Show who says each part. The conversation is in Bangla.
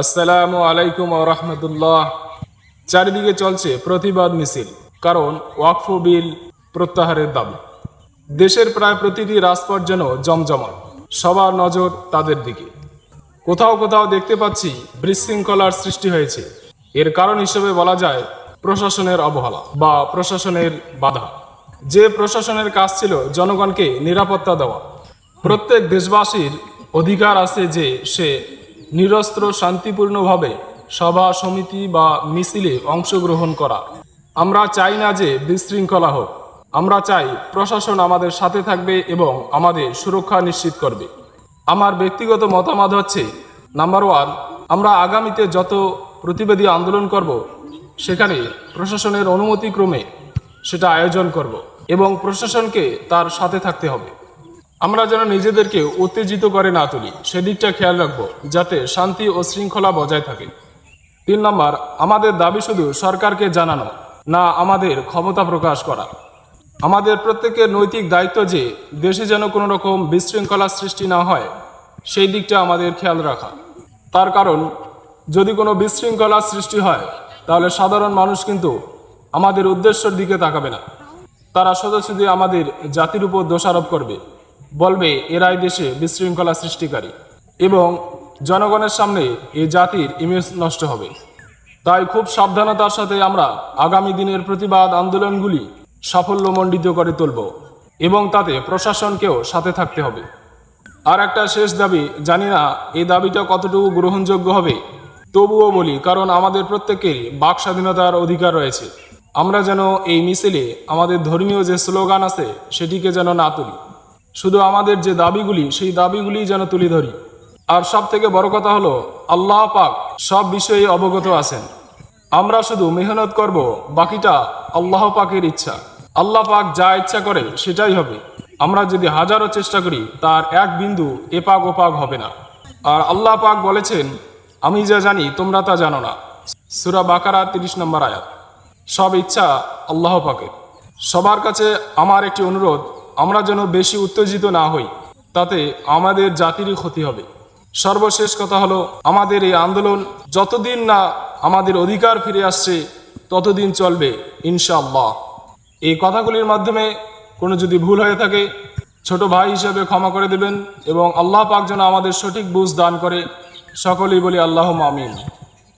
Speaker 1: আসসালামু আলাইকুম রহমতুল্লাহ। চারিদিকে চলছে প্রতিবাদ মিছিল, কারণ ওয়াকফ বিল প্রত্যাহারের দাবি। দেশের প্রায় প্রতিটি রাজপথ যেন জমজমাট, সবার নজর তাদের দিকে। কোথাও কোথাও দেখতে পাচ্ছি বিশৃঙ্খলার সৃষ্টি হয়েছে। এর কারণ হিসেবে বলা যায় প্রশাসনের অবহেলা বা প্রশাসনের বাধা। যে প্রশাসনের কাজ ছিল জনগণকে নিরাপত্তা দেওয়া। প্রত্যেক দেশবাসীর অধিকার আছে যে সে নিরস্ত্র শান্তিপূর্ণভাবে সভা, সমিতি বা মিছিলে অংশগ্রহণ করা। আমরা চাই না যে বিশৃঙ্খলা হোক। আমরা চাই প্রশাসন আমাদের সাথে থাকবে এবং আমাদের সুরক্ষা নিশ্চিত করবে। আমার ব্যক্তিগত মতামত হচ্ছে নাম্বার ওয়ান আমরা আগামীতে যত প্রতিবেদী আন্দোলন করব, সেখানে প্রশাসনের অনুমতিক্রমে সেটা আয়োজন করব এবং প্রশাসনকে তার সাথে থাকতে হবে। আমরা যেন নিজেদেরকে উত্তেজিত করে না তুলি, সেদিকটা খেয়াল রাখব, যাতে শান্তি ও শৃঙ্খলা বজায় থাকে। তিন নম্বর, আমাদের দাবি শুধু সরকারকে জানানো, না আমাদের ক্ষমতা প্রকাশ করা। আমাদের প্রত্যেকের নৈতিক দায়িত্ব যে দেশে যেন কোনো রকম বিশৃঙ্খলা সৃষ্টি না হয়, সেই দিকটা আমাদের খেয়াল রাখা। তার কারণ, যদি কোনো বিশৃঙ্খলা সৃষ্টি হয়, তাহলে সাধারণ মানুষ কিন্তু আমাদের উদ্দেশ্যের দিকে তাকাবে না। তারা শুধু আমাদের জাতির উপর দোষারোপ করবে। বলবে, এরাই দেশে বিশৃঙ্খলা সৃষ্টিকারী এবং জনগণের সামনে এই জাতির ইমেজ নষ্ট হবে। তাই খুব সাবধানতার সাথে আমরা আগামী দিনের প্রতিবাদ আন্দোলনগুলি সাফল্যমণ্ডিত করে তুলব এবং তাতে প্রশাসনকেও সাথে থাকতে হবে। আর একটা শেষ দাবি, জানি না এই দাবিটা কতটুকু গ্রহণযোগ্য হবে, তবুও বলি, কারণ আমাদের প্রত্যেকের বাক স্বাধীনতার অধিকার রয়েছে। আমরা যেন এই মিছিলে আমাদের ধর্মীয় যে স্লোগান আছে, সেটিকে যেন না তুলি। শুধু আমাদের যে দাবিগুলি, সেই দাবিগুলি যেন তুলে ধরি। আর সব থেকে বড় কথা হলো, আল্লাহ পাক সব বিষয়ে অবগত আছেন। আমরা শুধু মেহনত করব, বাকিটা আল্লাহ পাকের ইচ্ছা। আল্লাহ পাক যা ইচ্ছা করে, সেটাই হবে। আমরা যদি হাজারো চেষ্টা করি, তার এক বিন্দু এপাক ওপাক হবে না। আর আল্লাহ পাক বলেছেন, আমি যা জানি, তোমরা তা জানো না। সুরা বাকারা তিরিশ নম্বর আয়াত। সব ইচ্ছা আল্লাহ পাকের। সবার কাছে আমার একটি অনুরোধ আমরা যেন বেশি উত্তেজিত না হই, তাতে আমাদের জাতিরই ক্ষতি হবে। সর্বশেষ কথা হলো, আমাদের এই আন্দোলন যতদিন না আমাদের অধিকার ফিরে আসছে, ততদিন চলবে, ইনশাআল্লাহ। এই কথাগুলির মাধ্যমে কোনো যদি ভুল হয়ে থাকে, ছোট ভাই হিসেবে ক্ষমা করে দেবেন এবং আল্লাহ পাক যেন আমাদের সঠিক বুঝ দান করে। সকলেই বলি আল্লাহ আমিন।